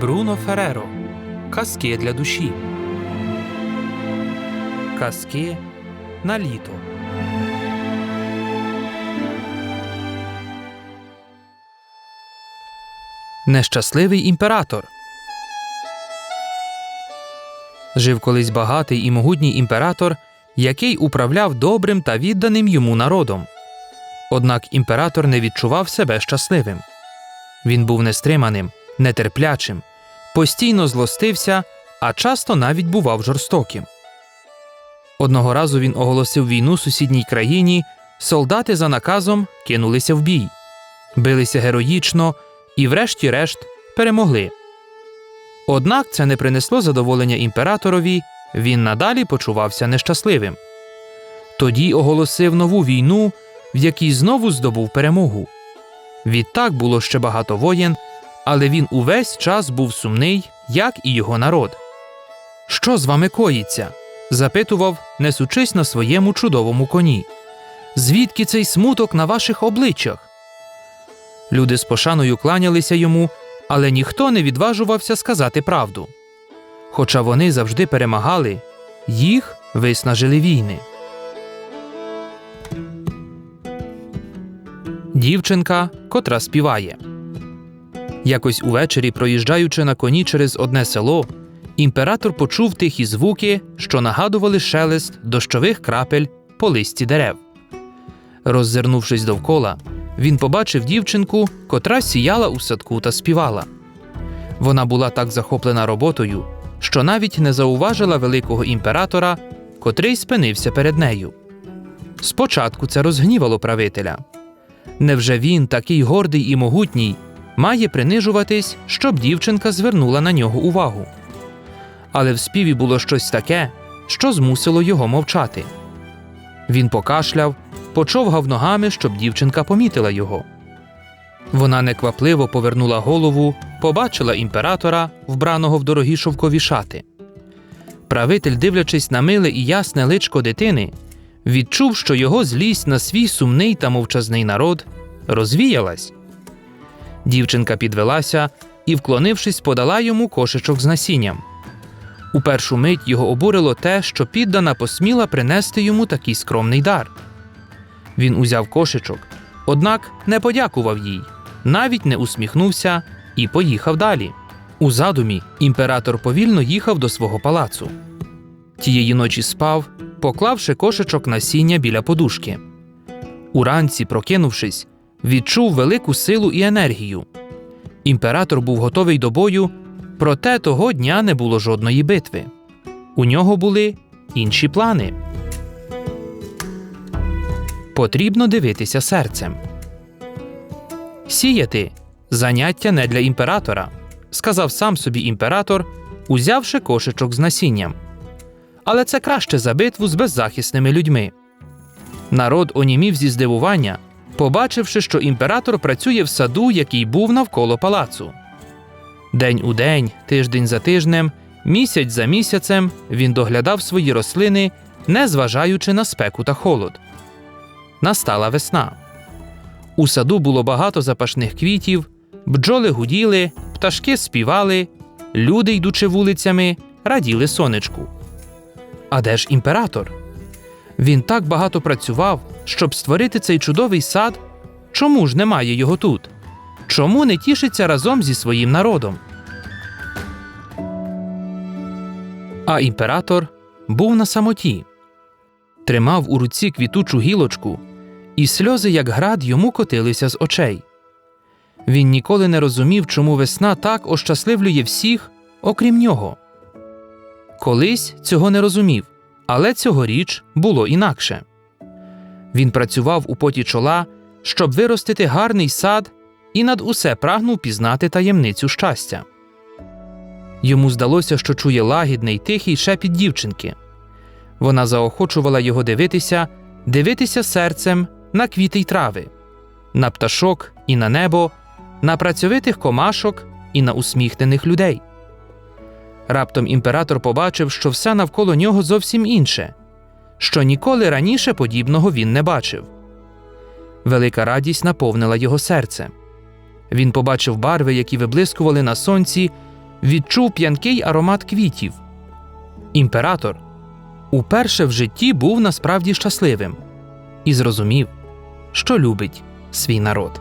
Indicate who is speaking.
Speaker 1: Бруно Фереро. Казки для душі. Казки на літо. Нещасливий імператор. Жив колись багатий і могутній імператор, який управляв добрим та відданим йому народом. Однак імператор не відчував себе щасливим. Він був нестриманим, нетерплячим, постійно злостився, а часто навіть бував жорстоким. Одного разу він оголосив війну сусідній країні, солдати за наказом кинулися в бій, билися героїчно і, врешті-решт, перемогли. Однак це не принесло задоволення імператорові, він надалі почувався нещасливим. Тоді оголосив нову війну, в якій знову здобув перемогу. Відтак було ще багато воєн, але він увесь час був сумний, як і його народ. Що з вами коїться? запитував, несучись на своєму чудовому коні. Звідки цей смуток на ваших обличчях? Люди з пошаною кланялися йому, але ніхто не відважувався сказати правду. Хоча вони завжди перемагали, їх виснажили війни. Дівчинка, котра співає. Якось увечері, проїжджаючи на коні через одне село, імператор почув тихі звуки, що нагадували шелест дощових крапель по листі дерев. Роззирнувшись довкола, він побачив дівчинку, котра сіяла у садку та співала. Вона була так захоплена роботою, що навіть не зауважила великого імператора, котрий спинився перед нею. Спочатку це розгнівало правителя. Невже він, такий гордий і могутній, має принижуватись, щоб дівчинка звернула на нього увагу? Але в співі було щось таке, що змусило його мовчати. Він покашляв, почовгав ногами, щоб дівчинка помітила його. Вона неквапливо повернула голову, побачила імператора, вбраного в дорогі шовкові шати. Правитель, дивлячись на миле і ясне личко дитини, відчув, що його злість на свій сумний та мовчазний народ розвіялась. Дівчинка підвелася і, вклонившись, подала йому кошечок з насінням. У першу мить його обурило те, що піддана посміла принести йому такий скромний дар. Він узяв кошечок, однак не подякував їй, навіть не усміхнувся і поїхав далі. У задумі імператор повільно їхав до свого палацу. Тієї ночі спав, поклавши кошечок насіння біля подушки. Уранці, прокинувшись, відчув велику силу і енергію. Імператор був готовий до бою, проте того дня не було жодної битви. У нього були інші плани. Потрібно дивитися серцем. Сіяти заняття не для імператора, сказав сам собі імператор, узявши кошечок з насінням. Але це краще за битву з беззахисними людьми. Народ онімів зі здивування, побачивши, що імператор працює в саду, який був навколо палацу. День у день, тиждень за тижнем, місяць за місяцем він доглядав свої рослини, не зважаючи на спеку та холод. Настала весна. У саду було багато запашних квітів, бджоли гуділи, пташки співали, люди, йдучи вулицями, раділи сонечку. А де ж імператор? Він так багато працював, щоб створити цей чудовий сад. Чому ж немає його тут? Чому не тішиться разом зі своїм народом? А імператор був на самоті, тримав у руці квітучу гілочку, і сльози, як град, йому котилися з очей. Він ніколи не розумів, чому весна так ощасливлює всіх, окрім нього. Колись цього не розумів, але цьогоріч було інакше. Він працював у поті чола, щоб виростити гарний сад і над усе прагнув пізнати таємницю щастя. Йому здалося, що чує лагідний тихий шепіт дівчинки. Вона заохочувала його дивитися, дивитися серцем на квіти й трави, на пташок і на небо, на працьовитих комашок і на усміхнених людей. Раптом імператор побачив, що все навколо нього зовсім інше, що ніколи раніше подібного він не бачив. Велика радість наповнила його серце. Він побачив барви, які виблискували на сонці, відчув п'янкий аромат квітів. Імператор уперше в житті був насправді щасливим і зрозумів, що любить свій народ.